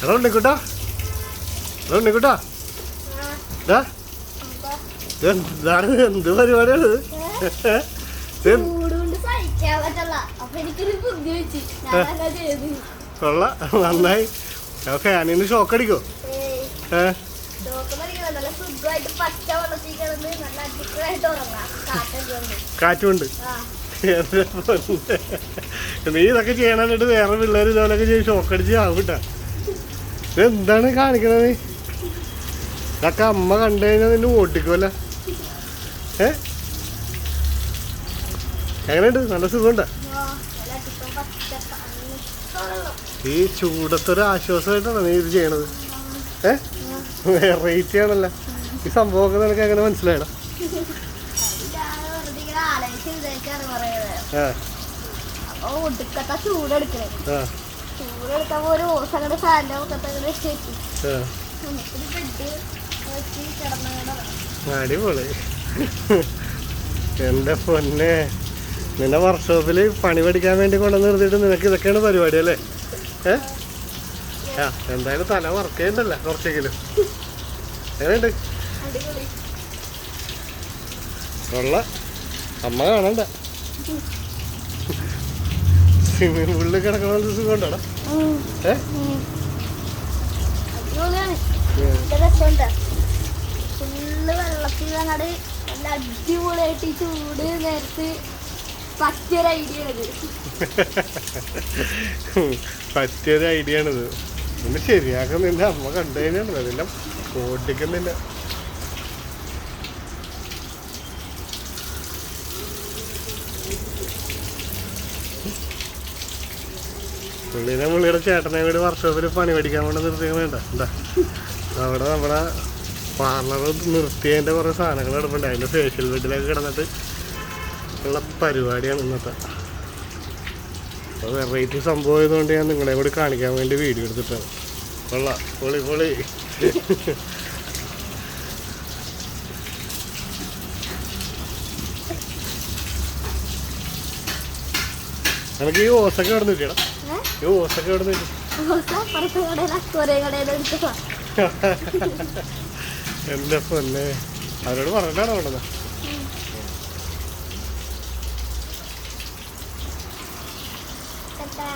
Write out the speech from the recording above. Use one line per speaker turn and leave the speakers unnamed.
എടാ ഉണ്ണിക്കുട്ടാ എടാ ഉണ്ണിക്കുട്ടാ ഇതാ? എന്താണ് എന്ത് പരിപാടിയാണ് കൊള്ള നന്നായി. ഫാനിന് ഷോക്ക് അടിക്കോ?
ഏയ്.
ഏ?
ചോക്ക് മരിക്കണം നല്ല സുഖമായിട്ട് പച്ച വെള്ളത്തിൽ കിടന്ന് നല്ല അടിപൊളിയായിട്ട് ഉറങ്ങാം. കാറ്റൊക്കെ ഉണ്ട്.
കാറ്റുണ്ട്. നീ ഇതൊക്കെ ചെയ്യണമെന്നിട്ട് വേറെ പിള്ളേർ ഇതുപോലൊക്കെ ചെയ്ത് ഷോക്ക് അടിച്ച് ആവൂട്ടാ എന്താണ് കാണിക്കണത്? ഇതൊക്കെ അമ്മ കണ്ടു കഴിഞ്ഞാൽ നിന്നെ ഓട്ടിക്കുമല്ല ഏ? എങ്ങനെയുണ്ട്? നല്ല സുഖമുണ്ട? ഈ ചൂടത്തൊരു ആശ്വാസമായിട്ടാണ് നീ ഇത് ചെയ്യണത്? ഏ? വെറൈറ്റി ആണല്ലോ. ഈ സംഭവമൊക്കെ നിനക്ക് എങ്ങനെ മനസ്സിലായടാ ആ.
ഒടുക്കത്തെ ചൂടെടുക്കണേ. ഒരു ഒക്കെ വെച്ച്. ബെഡ് വെച്ച് കിടന്നു
അടിപൊളി. എന്റെ പൊന്നെ. നിന്നെ വർക്ക്ഷോപ്പിൽ പണി പഠിക്കാൻ വേണ്ടി കൊണ്ടുവന്ന് നിർത്തിയിട്ട് നിനക്ക് ഇതൊക്കെയാണ് പരിപാടി അല്ലേ? ഏ? ആ എന്തായാലും തല വർക്ക് ചെയ്യണ്ടല്ല കുറച്ചെങ്കിലും. എങ്ങനെയുണ്ട്? കൊള്ള. അമ്മ കാണണ്ട. സ്വിമ്മിംഗ് പൂളിൽ കിടക്കണ സുഖമുണ്ടോടാ ഏ?
അടിപൊളിയാണ്
ഉം.
നല്ല രസമുണ്ട് ഫുള്ള് വെള്ളത്തിൽ അങ്ങട് നല്ല അടിപൊളിയായിട്ട് ഈ ചൂട് നേരത്ത് പറ്റിയൊരു ഐഡിയ
പറ്റിയൊരു ഐഡിയ ആണിത്. ഒന്ന് ശരിയാക്കുന്നില്ല. അമ്മ കണ്ടു കഴിഞ്ഞാൽ അതെല്ലാം ഓടിക്കുന്നില്ല. പുള്ളിനെ പുള്ളിയുടെ ചേട്ടനെ കൂടി വർക്ക്ഷോപ്പിൽ പണി പഠിക്കാൻ വേണ്ടി നിർത്തിയാൽ വേണ്ട എന്താ അവിടെ നമ്മുടെ പാർലർ നിർത്തിയതിന്റെ കുറേ സാധനങ്ങൾ കിടപ്പുണ്ട്. അതിന്റെ ഫേഷ്യൽ ബെഡിലൊക്കെ കിടന്നിട്ട് ഉള്ള പരിപാടിയാണ് ഇന്നത്തെ. അപ്പോൾ വെറൈറ്റി സംഭവം ആയതുകൊണ്ട് ഞാൻ നിങ്ങളെ കൂടി കാണിക്കാൻ വേണ്ടി വീഡിയോ എടുത്തിട്ടാണ്. കൊള്ള. പൊളി പൊളി. നമുക്ക് ഈ ഓസൊക്കെ കിട്ടിയടാ. എന്റെ പൊന്നെ അവരോട് പറഞ്ഞിട്ടാണ് കൊണ്ടത്
ടാറ്റാ.